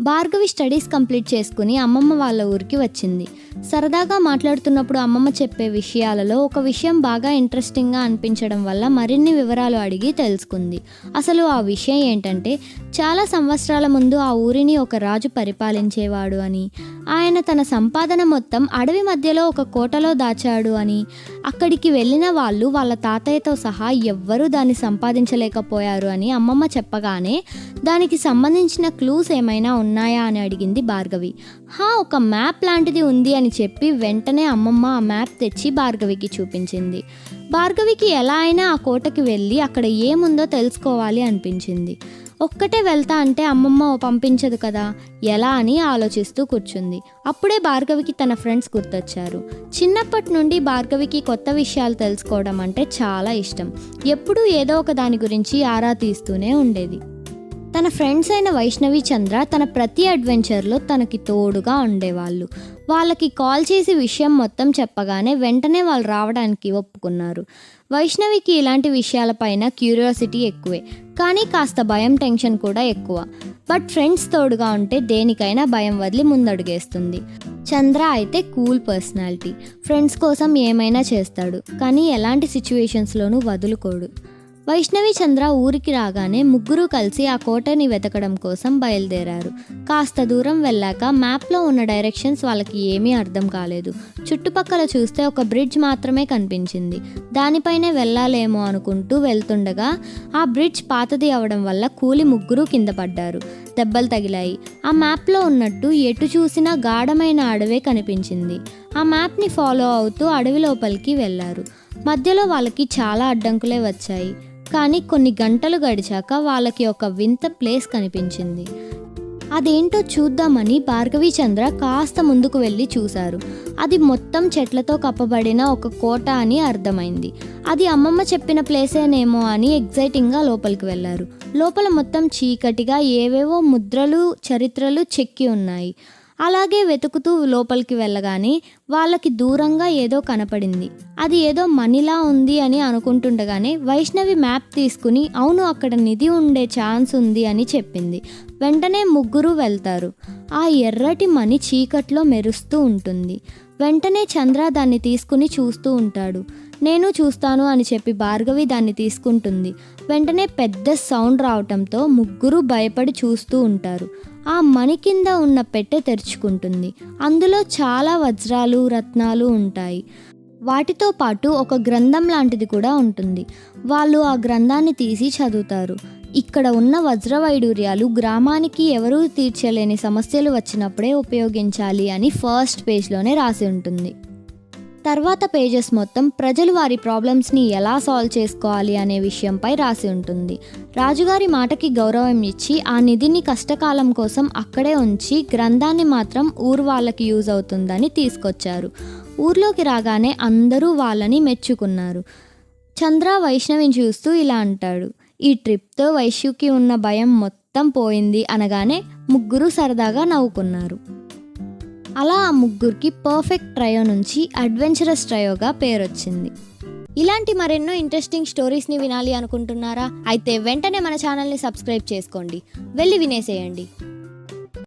Bhargavi studies complete చేసుకుని అమ్మమ్మ వాళ్ళ ఊరికి వచ్చింది. సరదాగా మాట్లాడుతున్నప్పుడు అమ్మమ్మ చెప్పే విషయాలలో ఒక విషయం బాగా ఇంట్రెస్టింగ్గా అనిపించడం వల్ల మరిన్ని వివరాలు అడిగి తెలుసుకుంది. అసలు ఆ విషయం ఏంటంటే చాలా సంవత్సరాల ముందు ఆ ఊరిని ఒక రాజు పరిపాలించేవాడు అని. ఆయన తన సంపాదన మొత్తం అడవి మధ్యలో ఒక కోటలో దాచాడు అని. అక్కడికి వెళ్ళిన వాళ్ళు వాళ్ళ తాతయ్యతో సహా ఎవ్వరూ దాన్ని సంపాదించలేకపోయారు అని అమ్మమ్మ చెప్పగానే దానికి సంబంధించిన క్లూస్ ఏమైనా ఉన్నాయా అని అడిగింది భార్గవి. హా ఒక మ్యాప్ లాంటిది ఉంది అని చెప్పి వెంటనే అమ్మమ్మ ఆ మ్యాప్ తెచ్చి భార్గవికి చూపించింది. భార్గవికి ఎలా అయినా ఆ కోటకి వెళ్ళి అక్కడ ఏముందో తెలుసుకోవాలి అనిపించింది. ఒక్కటే వెళ్తా అంటే అమ్మమ్మ పంపించదు కదా? ఎలా అని ఆలోచిస్తూ కూర్చుంది. అప్పుడే భార్గవికి తన ఫ్రెండ్స్ గుర్తొచ్చారు. చిన్నప్పటి నుండి భార్గవికి కొత్త విషయాలు తెలుసుకోవడం అంటే చాలా ఇష్టం. ఎప్పుడూ ఏదో ఒక దాని గురించి ఆరా తీస్తూనే ఉండేది. తన ఫ్రెండ్స్ అయిన వైష్ణవి చంద్ర తన ప్రతి అడ్వెంచర్లో తనకి తోడుగా ఉండేవాళ్ళు. వాళ్ళకి కాల్ చేసి విషయం మొత్తం చెప్పగానే వెంటనే వాళ్ళు రావడానికి ఒప్పుకున్నారు. వైష్ణవికి ఇలాంటి విషయాలపైన క్యూరియాసిటీ ఎక్కువే. కానీ కాస్త భయం టెన్షన్ కూడా ఎక్కువ. బట్ ఫ్రెండ్స్ తోడుగా ఉంటే దేనికైనా భయం వదిలి ముందడుగేస్తుంది. చంద్ర అయితే కూల్ పర్సనాలిటీ. ఫ్రెండ్స్ కోసం ఏమైనా చేస్తాడు. కానీ ఎలాంటి సిచ్యువేషన్స్లోనూ వదులుకోడు. వైష్ణవి చంద్ర ఊరికి రాగానే ముగ్గురు కలిసి ఆ కోటని వెతకడం కోసం బయలుదేరారు. కాస్త దూరం వెళ్ళాక మ్యాప్లో ఉన్న డైరెక్షన్స్ వాళ్ళకి ఏమీ అర్థం కాలేదు. చుట్టుపక్కల చూస్తే ఒక బ్రిడ్జ్ మాత్రమే కనిపించింది. దానిపైనే వెళ్ళాలేమో అనుకుంటూ వెళ్తుండగా ఆ బ్రిడ్జ్ పాతది అవడం వల్ల కూలి ముగ్గురు కింద పడ్డారు. దెబ్బలు తగిలాయి. ఆ మ్యాప్లో ఉన్నట్టు ఎటు చూసినా గాఢమైన అడవే కనిపించింది. ఆ మ్యాప్ని ఫాలో అవుతూ అడవి లోపలికి వెళ్ళారు. మధ్యలో వాళ్ళకి చాలా అడ్డంకులే వచ్చాయి. కానీ కొన్ని గంటలు గడిచాక వాళ్ళకి ఒక వింత ప్లేస్ కనిపించింది. అదేంటో చూద్దామని భార్గవి చంద్ర కాస్త ముందుకు వెళ్ళి చూశారు. అది మొత్తం చెట్లతో కప్పబడిన ఒక కోట అని అర్థమైంది. అది అమ్మమ్మ చెప్పిన ప్లేసేనేమో అని ఎగ్జైటింగ్గా లోపలికి వెళ్ళారు. లోపల మొత్తం చీకటిగా ఏవేవో ముద్రలు చరిత్రలు చెక్కి ఉన్నాయి. అలాగే వెతుకుతూ లోపలికి వెళ్ళగానే వాళ్ళకి దూరంగా ఏదో కనపడింది. అది ఏదో మనిలా ఉంది అని అనుకుంటుండగానే వైష్ణవి మ్యాప్ తీసుకుని అవును అక్కడ నిధి ఉండే ఛాన్స్ ఉంది అని చెప్పింది. వెంటనే ముగ్గురు వెళ్తారు. ఆ ఎర్రటి మణి చీకట్లో మెరుస్తూ ఉంటుంది. వెంటనే చంద్ర దాన్ని తీసుకుని చూస్తూ ఉంటాడు. నేను చూస్తాను అని చెప్పి భార్గవి దాన్ని తీసుకుంటుంది. వెంటనే పెద్ద సౌండ్ రావటంతో ముగ్గురు భయపడి చూస్తూ ఉంటారు. ఆ మణి కింద ఉన్న పెట్టె తెరుచుకుంటుంది. అందులో చాలా వజ్రాలు రత్నాలు ఉంటాయి. వాటితో పాటు ఒక గ్రంథం లాంటిది కూడా ఉంటుంది. వాళ్ళు ఆ గ్రంథాన్ని తీసి చదువుతారు. ఇక్కడ ఉన్న వజ్ర వైడూర్యాలు గ్రామానికి ఎవరూ తీర్చలేని సమస్యలు వచ్చినప్పుడే ఉపయోగించాలి అని ఫస్ట్ పేజ్లోనే రాసి ఉంటుంది. తర్వాత పేజెస్ మొత్తం ప్రజలు వారి ప్రాబ్లమ్స్ని ఎలా సాల్వ్ చేసుకోవాలి అనే విషయంపై రాసి ఉంటుంది. రాజుగారి మాటకి గౌరవం ఇచ్చి ఆ నిధిని కష్టకాలం కోసం అక్కడే ఉంచి గ్రంథాన్ని మాత్రం ఊరు వాళ్ళకి యూజ్ అవుతుందని తీసుకొచ్చారు. ఊర్లోకి రాగానే అందరూ వాళ్ళని మెచ్చుకున్నారు. చంద్ర వైష్ణవిని చూస్తూ ఇలా అంటాడు. ఈ ట్రిప్తో వైశ్యుకి ఉన్న భయం మొత్తం పోయింది అనగానే ముగ్గురు సరదాగా నవ్వుకున్నారు. అలా ఆ ముగ్గురికి పర్ఫెక్ట్ ట్రయో నుంచి అడ్వెంచరస్ ట్రయోగా పేరొచ్చింది. ఇలాంటి మరెన్నో ఇంట్రెస్టింగ్ స్టోరీస్ని వినాలి అనుకుంటున్నారా? అయితే వెంటనే మన ఛానల్ని సబ్స్క్రైబ్ చేసుకోండి. వెళ్ళి వినేసేయండి.